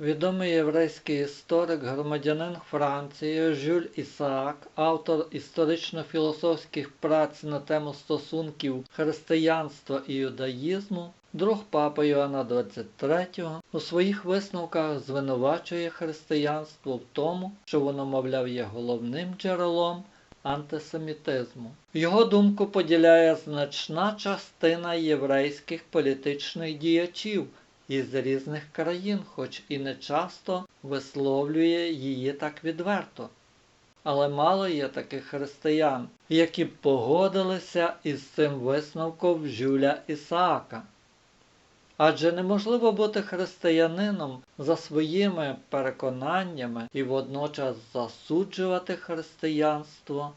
Відомий єврейський історик, громадянин Франції Жюль Ісаак, автор історично-філософських праць на тему стосунків християнства і юдаїзму, друг папа Йоанна XXIII, у своїх висновках звинувачує християнство в тому, що воно, мовляв, є головним джерелом антисемітизму. Його думку поділяє значна частина єврейських політичних діячів із різних країн, хоч і не часто висловлює її так відверто. Але мало є таких християн, які б погодилися із цим висновком Жюля Ісаака. Адже неможливо бути християнином за своїми переконаннями і водночас засуджувати християнство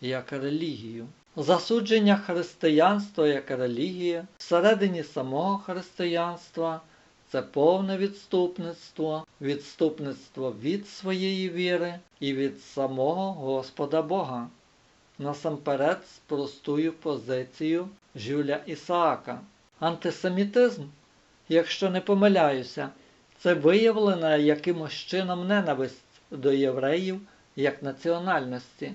як релігію. Засудження християнства як релігії всередині самого християнства це повне відступництво, відступництво від своєї віри і від самого Господа Бога. Насамперед спростую позицію Жюля Ісаака. Антисемітизм, якщо не помиляюся, це виявлена якимось чином ненависть до євреїв як національності.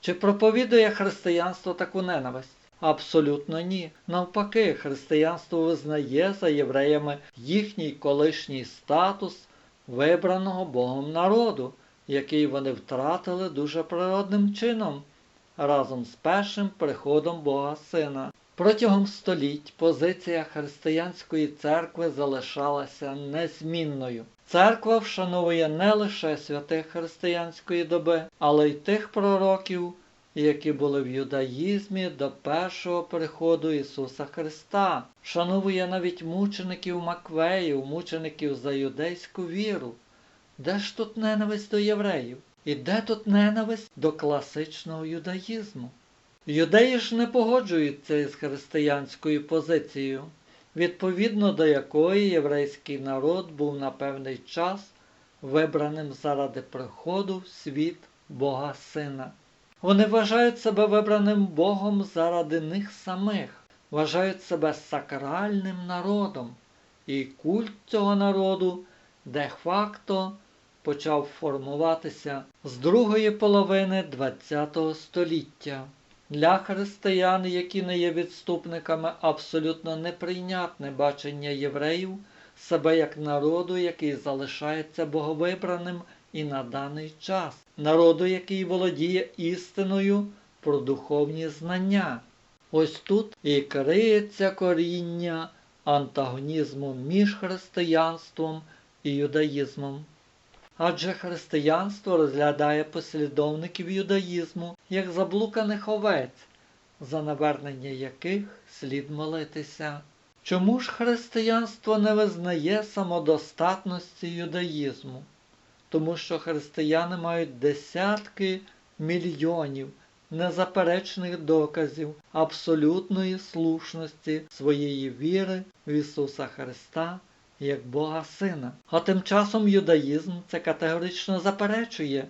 Чи проповідує християнство таку ненависть? Абсолютно ні. Навпаки, християнство визнає за євреями їхній колишній статус вибраного Богом народу, який вони втратили дуже природним чином разом з першим приходом Бога Сина. Протягом століть позиція християнської церкви залишалася незмінною. Церква вшановує не лише святих християнської доби, але й тих пророків, які були в юдаїзмі до першого приходу Ісуса Христа, вшановує навіть мучеників Маквеїв, мучеників за юдейську віру. Де ж тут ненависть до євреїв? І де тут ненависть до класичного юдаїзму? Юдеї ж не погоджуються із християнською позицією, відповідно до якої єврейський народ був на певний час вибраним заради приходу в світ Бога Сина. Вони вважають себе вибраним Богом заради них самих, вважають себе сакральним народом, і культ цього народу де-факто почав формуватися з другої половини ХХ століття. Для християн, які не є відступниками, абсолютно неприйнятне бачення євреїв себе як народу, який залишається боговибраним і на даний час, народу, який володіє істиною про духовні знання. Ось тут і криється коріння антагонізму між християнством і юдаїзмом. Адже християнство розглядає послідовників юдаїзму як заблуканих овець, за навернення яких слід молитися. Чому ж християнство не визнає самодостатності юдаїзму? Тому що християни мають десятки мільйонів незаперечних доказів абсолютної слушності своєї віри в Ісуса Христа як Бога Сина. А тим часом юдаїзм це категорично заперечує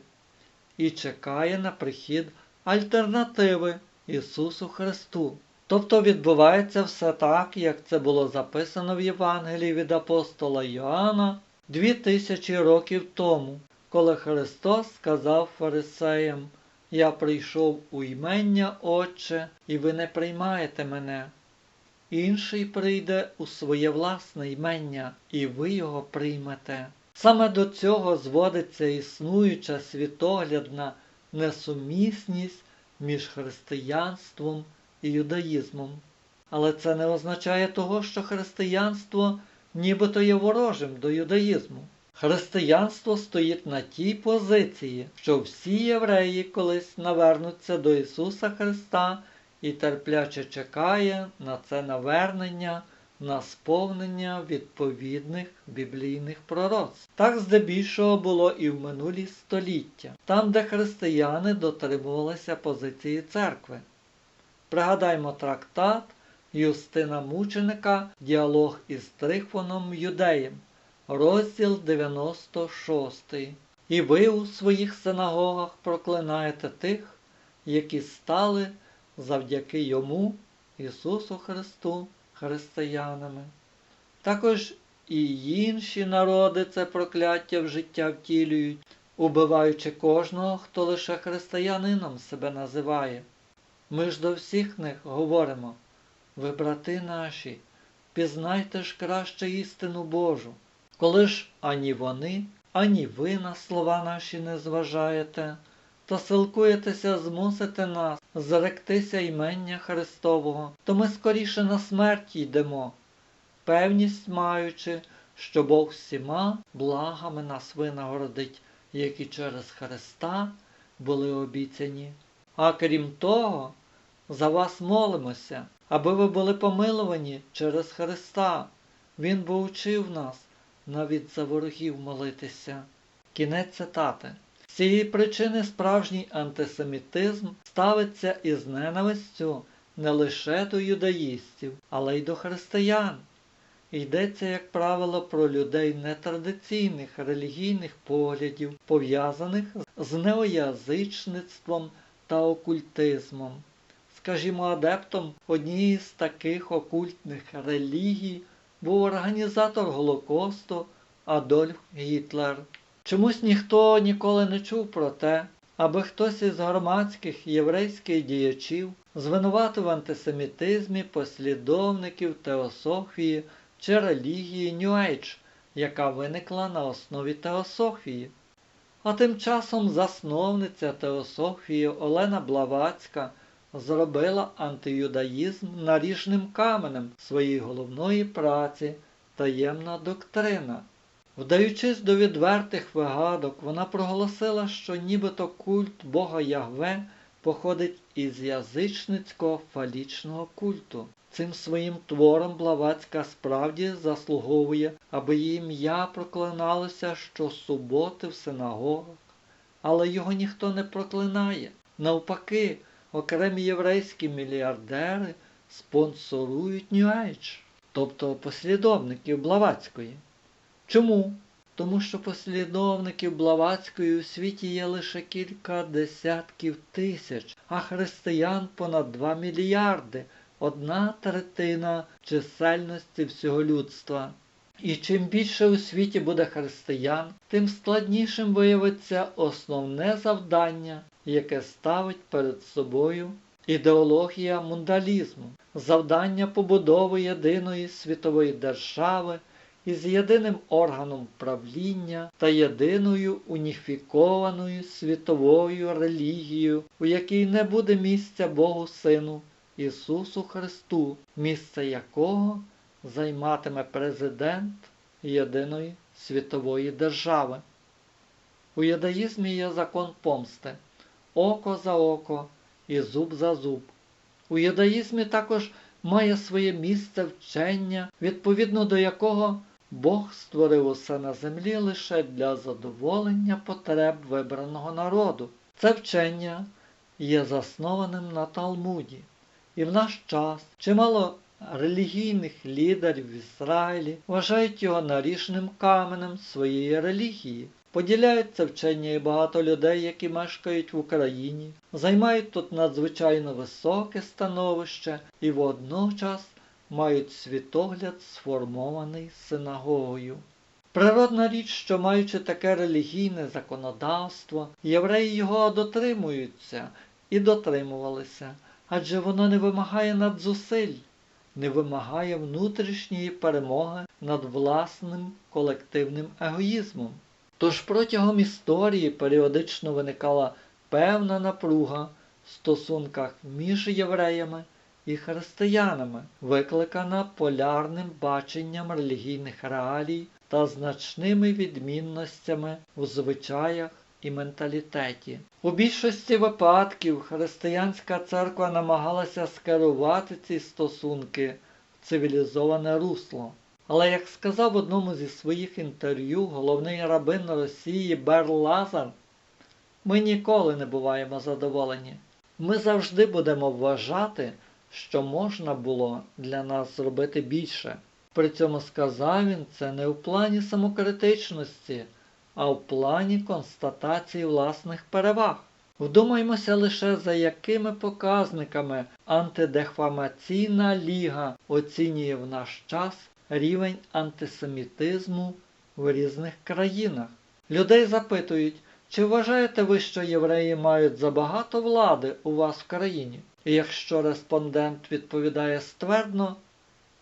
і чекає на прихід альтернативи Ісусу Христу. Тобто відбувається все так, як це було записано в Євангелії від апостола Йоанна дві тисячі років тому, коли Христос сказав фарисеям, Я прийшов у ймення Отче, і ви не приймаєте мене. Інший прийде у своє власне ймення, і ви його приймете. Саме до цього зводиться існуюча світоглядна несумісність між християнством і юдаїзмом. Але це не означає того, що християнство нібито є ворожим до юдаїзму. Християнство стоїть на тій позиції, що всі євреї колись навернуться до Ісуса Христа і терпляче чекає на це навернення, на сповнення відповідних біблійних пророцтв. Так здебільшого було і в минулі століття, там, де християни дотримувалися позиції церкви. Пригадаймо трактат Юстина Мученика, діалог із Трифоном Юдеєм, розділ 96. І ви у своїх синагогах проклинаєте тих, які стали завдяки йому, Ісусу Христу, християнами. Також і інші народи це прокляття в життя втілюють, убиваючи кожного, хто лише християнином себе називає. Ми ж до всіх них говоримо, ви, брати наші, пізнайте ж краще істину Божу, коли ж ані вони, ані ви на слова наші не зважаєте, то силкуєтеся змусити нас зректися імення Христового, то ми скоріше на смерть йдемо, певність маючи, що Бог всіма благами нас винагородить, які через Христа були обіцяні. А крім того, за вас молимося, аби ви були помилувані через Христа. Він бо учив нас навіть за ворогів молитися. Кінець цитати. З цієї причини справжній антисемітизм ставиться із ненавистю не лише до юдаїстів, але й до християн. Йдеться, як правило, про людей нетрадиційних релігійних поглядів, пов'язаних з неоязичництвом та окультизмом. Скажімо, адептом однієї з таких окультних релігій був організатор Голокосту Адольф Гітлер. Чомусь ніхто ніколи не чув про те, аби хтось із громадських єврейських діячів звинуватив антисемітизмі послідовників теософії чи релігії Нью-Ейдж, яка виникла на основі теософії. А тим часом засновниця теософії Олена Блавацька зробила антиюдаїзм наріжним каменем своєї головної праці Таємна доктрина. Вдаючись до відвертих вигадок, вона проголосила, що нібито культ Бога Ягве походить із язичницького фалічного культу. Цим своїм твором Блавацька справді заслуговує, аби її ім'я проклиналося щосуботи в синагогах, але його ніхто не проклинає. Навпаки, окремі єврейські мільярдери спонсорують Нью-Ейдж, тобто послідовників Блавацької. Чому? Тому що послідовників Блаватської у світі є лише кілька десятків тисяч, а християн понад 2 мільярди, одна третина чисельності всього людства. І чим більше у світі буде християн, тим складнішим виявиться основне завдання, яке ставить перед собою ідеологія мундалізму, завдання побудови єдиної світової держави із єдиним органом правління та єдиною уніфікованою світовою релігією, у якій не буде місця Богу Сину Ісусу Христу, місце якого займатиме президент єдиної світової держави. У юдаїзмі є закон помсти око за око і зуб за зуб. У юдаїзмі також має своє місце вчення, відповідно до якого Бог створив усе на землі лише для задоволення потреб вибраного народу. Це вчення є заснованим на Талмуді. І в наш час чимало релігійних лідерів в Ізраїлі вважають його наріжним каменем своєї релігії. Поділяють це вчення і багато людей, які мешкають в Україні, займають тут надзвичайно високе становище і водночас мають світогляд сформований синагогою. Природна річ, що маючи таке релігійне законодавство, євреї його дотримуються і дотримувалися, адже воно не вимагає надзусиль, не вимагає внутрішньої перемоги над власним колективним егоїзмом. Тож протягом історії періодично виникала певна напруга в стосунках між євреями і християнами, викликана полярним баченням релігійних реалій та значними відмінностями у звичаях і менталітеті. У більшості випадків християнська церква намагалася скерувати ці стосунки в цивілізоване русло. Але, як сказав в одному зі своїх інтерв'ю головний рабин Росії Бер Лазар, ми ніколи не буваємо задоволені. Ми завжди будемо вважати, що можна було для нас зробити більше. При цьому сказав він це не в плані самокритичності, а в плані констатації власних переваг. Вдумаймося лише за якими показниками антидефамаційна ліга оцінює в наш час рівень антисемітизму в різних країнах. Людей запитують, чи вважаєте ви, що євреї мають забагато влади у вас в країні? І якщо респондент відповідає ствердно,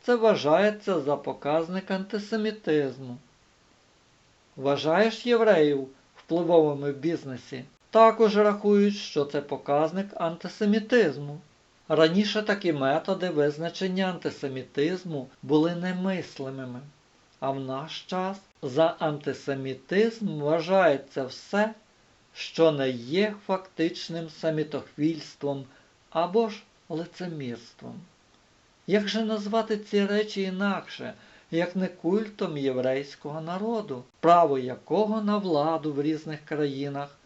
це вважається за показник антисемітизму. Вважаєш євреїв впливовими в бізнесі? Також рахують, що це показник антисемітизму. Раніше такі методи визначення антисемітизму були немислимими, а в наш час за антисемітизм вважається все, що не є фактичним самітохвільством або ж лицемірством. Як же назвати ці речі інакше, як не культом єврейського народу, право якого на владу в різних країнах,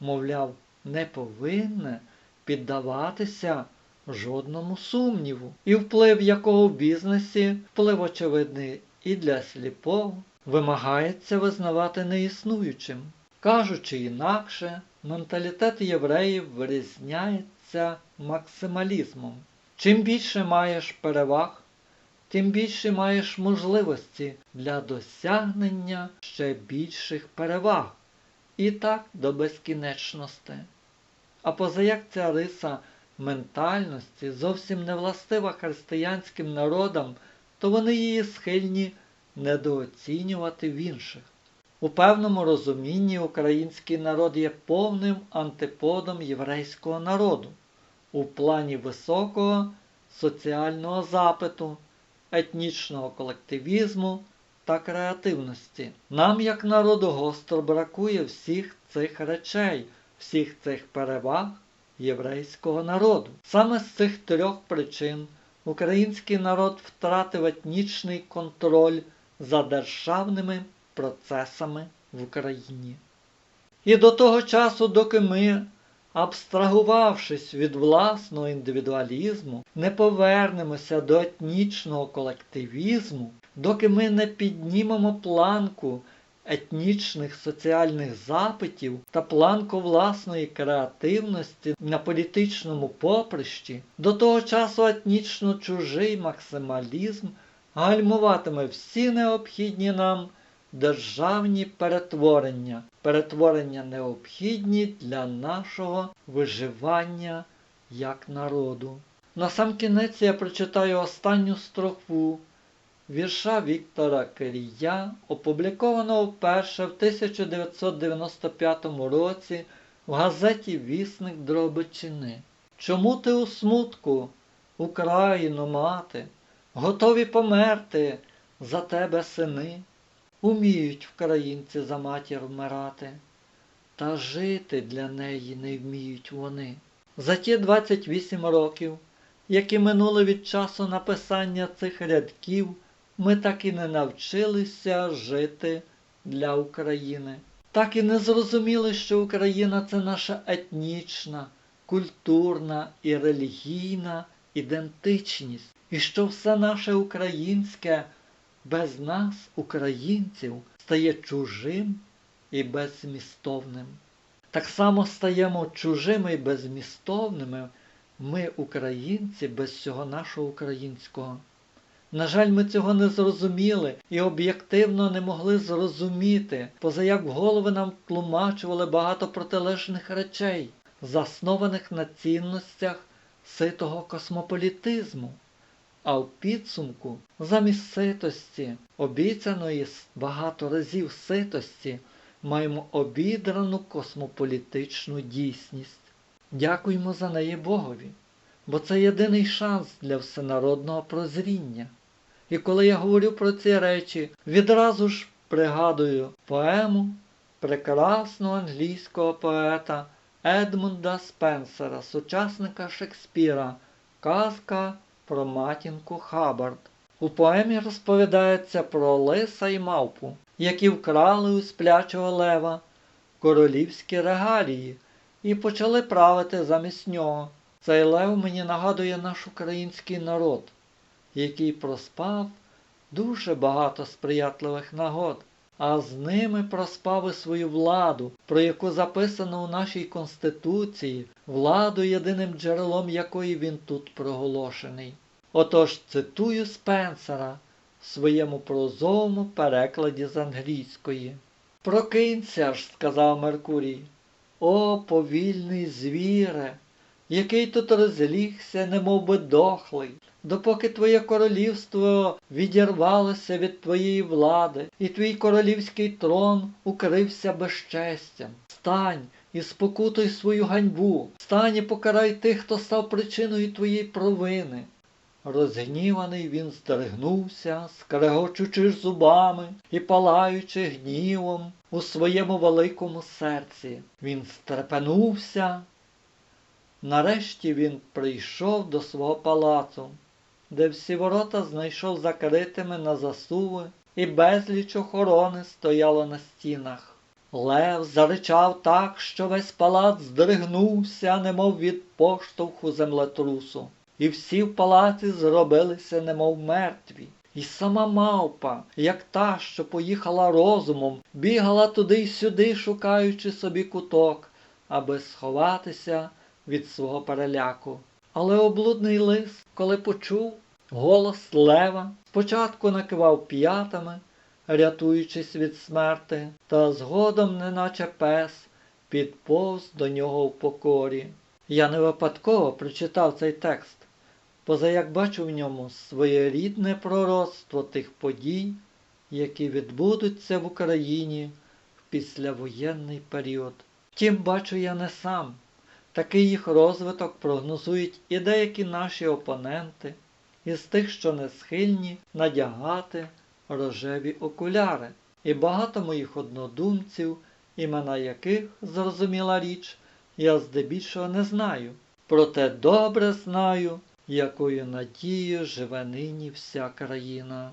мовляв, не повинне піддаватися жодному сумніву, і вплив якого в бізнесі, вплив очевидний і для сліпого, вимагається визнавати неіснуючим. Кажучи інакше, менталітет євреїв вирізняється максималізмом. Чим більше маєш переваг, тим більше маєш можливості для досягнення ще більших переваг. І так до безкінечності. А позаяк ця риса ментальності зовсім не властива християнським народам, то вони її схильні недооцінювати в інших. У певному розумінні український народ є повним антиподом єврейського народу у плані високого соціального запиту, етнічного колективізму та креативності. Нам, як народу, гостро бракує всіх цих речей, всіх цих переваг єврейського народу. Саме з цих трьох причин український народ втратив етнічний контроль за державними процесами в Україні. І до того часу, доки ми, абстрагувавшись від власного індивідуалізму, не повернемося до етнічного колективізму, доки ми не піднімемо планку етнічних соціальних запитів та планку власної креативності на політичному поприщі, до того часу етнічно чужий максималізм гальмуватиме всі необхідні нам державні перетворення, перетворення необхідні для нашого виживання як народу. Насамкінець я прочитаю останню строфу вірша Віктора Кирія, опублікованого вперше в 1995 році в газеті Вісник Дробичини. Чому ти у смутку, Україно, мати, готові померти за тебе сини? Уміють вкраїнці за матір вмирати, та жити для неї не вміють вони. За ті 28 років, які минули від часу написання цих рядків, ми так і не навчилися жити для України. Так і не зрозуміли, що Україна це наша етнічна, культурна і релігійна ідентичність, і що все наше українське без нас, українців, стає чужим і беззмістовним. Так само стаємо чужими і беззмістовними ми, українці, без всього нашого українського. На жаль, ми цього не зрозуміли і об'єктивно не могли зрозуміти, позаяк в голови нам тлумачували багато протилежних речей, заснованих на цінностях ситого космополітизму. А в підсумку, замість ситості, обіцяної багато разів ситості, маємо обідрану космополітичну дійсність. Дякуємо за неї Богові, бо це єдиний шанс для всенародного прозріння. І коли я говорю про ці речі, відразу ж пригадую поему прекрасного англійського поета Едмунда Спенсера, сучасника Шекспіра, казка про матінку Хаббард. У поемі розповідається про лиса і мавпу, які вкрали у сплячого лева королівські регалії і почали правити замість нього. Цей лев мені нагадує наш український народ, який проспав дуже багато сприятливих нагод, а з ними проспав і свою владу, про яку записано у нашій Конституції, владу, єдиним джерелом якої він тут проголошений. Отож, цитую Спенсера, в своєму прозовому перекладі з англійської. Прокинься ж, сказав Меркурій. О, повільний звіре, який тут розлігся, немов би дохлий, допоки твоє королівство відірвалося від твоєї влади, і твій королівський трон укрився безчестям. Стань і спокутуй свою ганьбу, стань і покарай тих, хто став причиною твоєї провини. Розгніваний він здригнувся, скрегочучи зубами і палаючи гнівом у своєму великому серці. Він стрепенувся. Нарешті він прийшов до свого палацу, де всі ворота знайшов закритими на засуви, і безліч охорони стояло на стінах. Лев заричав так, що весь палац здригнувся, немов від поштовху землетрусу. І всі в палаці зробилися, немов мертві. І сама мавпа, як та, що поїхала розумом, бігала туди й сюди, шукаючи собі куток, аби сховатися від свого переляку. Але облудний лис, коли почув голос лева, спочатку накивав п'ятами, рятуючись від смерти, та згодом, неначе пес, підповз до нього в покорі. Я не випадково прочитав цей текст, поза як бачу в ньому своєрідне пророцтво тих подій, які відбудуться в Україні в післявоєнний період. Втім, бачу я не сам. Такий їх розвиток прогнозують і деякі наші опоненти, із тих, що не схильні надягати рожеві окуляри, і багато моїх однодумців, імена яких, зрозуміла річ, я здебільшого не знаю. Проте добре знаю, якою надією живе нині вся країна.